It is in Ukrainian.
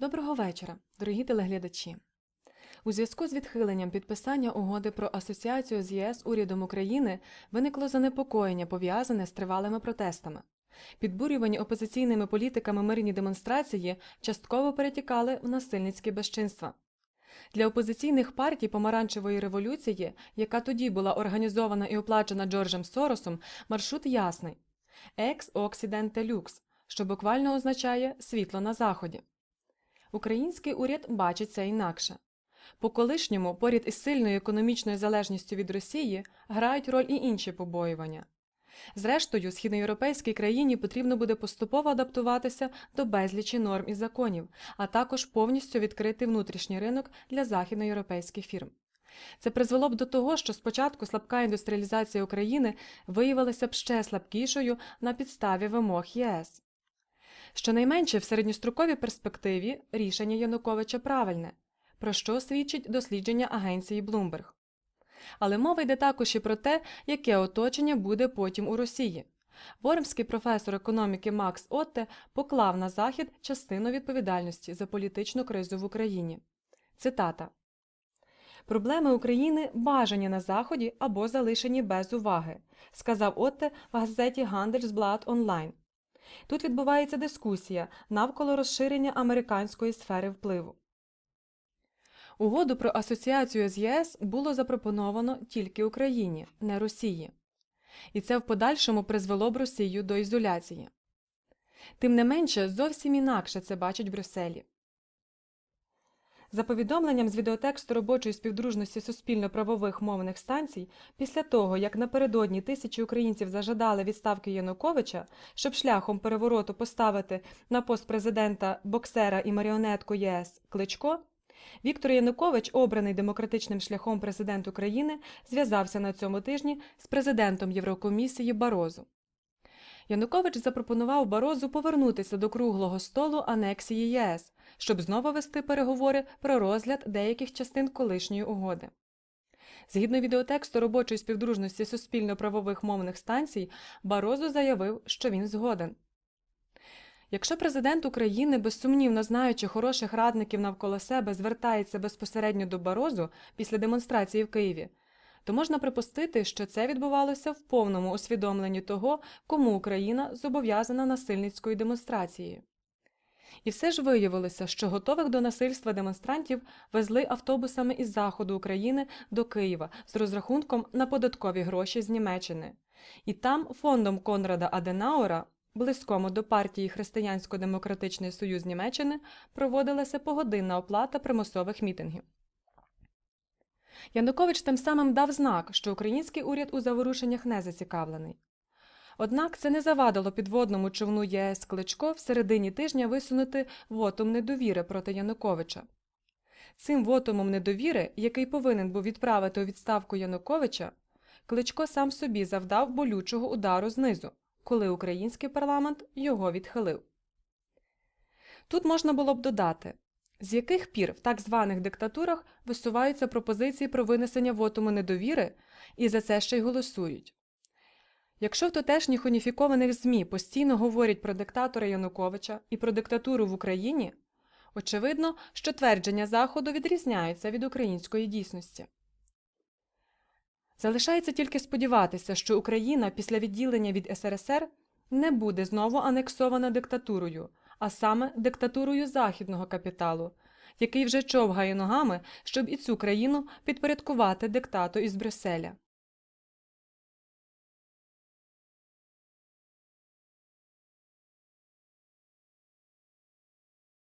Доброго вечора, дорогі телеглядачі. У зв'язку з відхиленням підписання угоди про асоціацію з ЄС урядом України виникло занепокоєння, пов'язане з тривалими протестами. Підбурювані опозиційними політиками мирні демонстрації частково перетікали в насильницькі безчинства. Для опозиційних партій помаранчевої революції, яка тоді була організована і оплачена Джорджем Соросом, маршрут ясний екс оксіденте люкс, що буквально означає світло на заході. Український уряд бачить це інакше. По колишньому, поряд із сильною економічною залежністю від Росії, грають роль і інші побоювання. Зрештою, східноєвропейській країні потрібно буде поступово адаптуватися до безлічі норм і законів, а також повністю відкрити внутрішній ринок для західноєвропейських фірм. Це призвело б до того, що спочатку слабка індустріалізація України виявилася б ще слабкішою на підставі вимог ЄС. Щонайменше в середньостроковій перспективі рішення Януковича правильне, про що свідчить дослідження агенції Bloomberg. Але мова йде також і про те, яке оточення буде потім у Росії. Вормський професор економіки Макс Отте поклав на Захід частину відповідальності за політичну кризу в Україні. Цитата Проблеми України бажані на Заході або залишені без уваги, сказав Отте в газеті Handelsblad Online. Тут відбувається дискусія навколо розширення американської сфери впливу. Угоду про асоціацію з ЄС було запропоновано тільки Україні, не Росії. І це в подальшому призвело б Росію до ізоляції. Тим не менше, зовсім інакше це бачать в Брюсселі. За повідомленням з відеотексту робочої співдружності суспільно-правових мовних станцій, після того, як напередодні тисячі українців зажадали відставки Януковича, щоб шляхом перевороту поставити на пост президента боксера і маріонетку ЄС Кличко, Віктор Янукович, обраний демократичним шляхом президент України, зв'язався на цьому тижні з президентом Єврокомісії Барозу. Янукович запропонував Барозу повернутися до круглого столу анексії ЄС, щоб знову вести переговори про розгляд деяких частин колишньої угоди. Згідно відеотексту робочої співдружності суспільно-правових мовних станцій, Барозу заявив, що він згоден. Якщо президент України, безсумнівно знаючи хороших радників навколо себе, звертається безпосередньо до Барозу після демонстрації в Києві, то можна припустити, що це відбувалося в повному усвідомленні того, кому Україна зобов'язана насильницькою демонстрацією. І все ж виявилося, що готових до насильства демонстрантів везли автобусами із заходу України до Києва з розрахунком на податкові гроші з Німеччини. І там фондом Конрада Аденаура, близькому до партії Християнсько-демократичний Союз Німеччини, проводилася погодинна оплата примусових мітингів. Янукович тим самим дав знак, що український уряд у заворушеннях не зацікавлений. Однак це не завадило підводному човну ЄС Кличко в середині тижня висунути вотум недовіри проти Януковича. Цим вотумом недовіри, який повинен був відправити у відставку Януковича, Кличко сам собі завдав болючого удару знизу, коли український парламент його відхилив. Тут можна було б додати, з яких пір в так званих диктатурах висуваються пропозиції про винесення вотуму недовіри і за це ще й голосують. Якщо в тутешніх уніфікованих ЗМІ постійно говорять про диктатора Януковича і про диктатуру в Україні, очевидно, що твердження Заходу відрізняються від української дійсності. Залишається тільки сподіватися, що Україна після відділення від СРСР не буде знову анексована диктатурою, а саме диктатурою західного капіталу, який вже човгає ногами, щоб і цю країну підпорядкувати диктату із Брюсселя.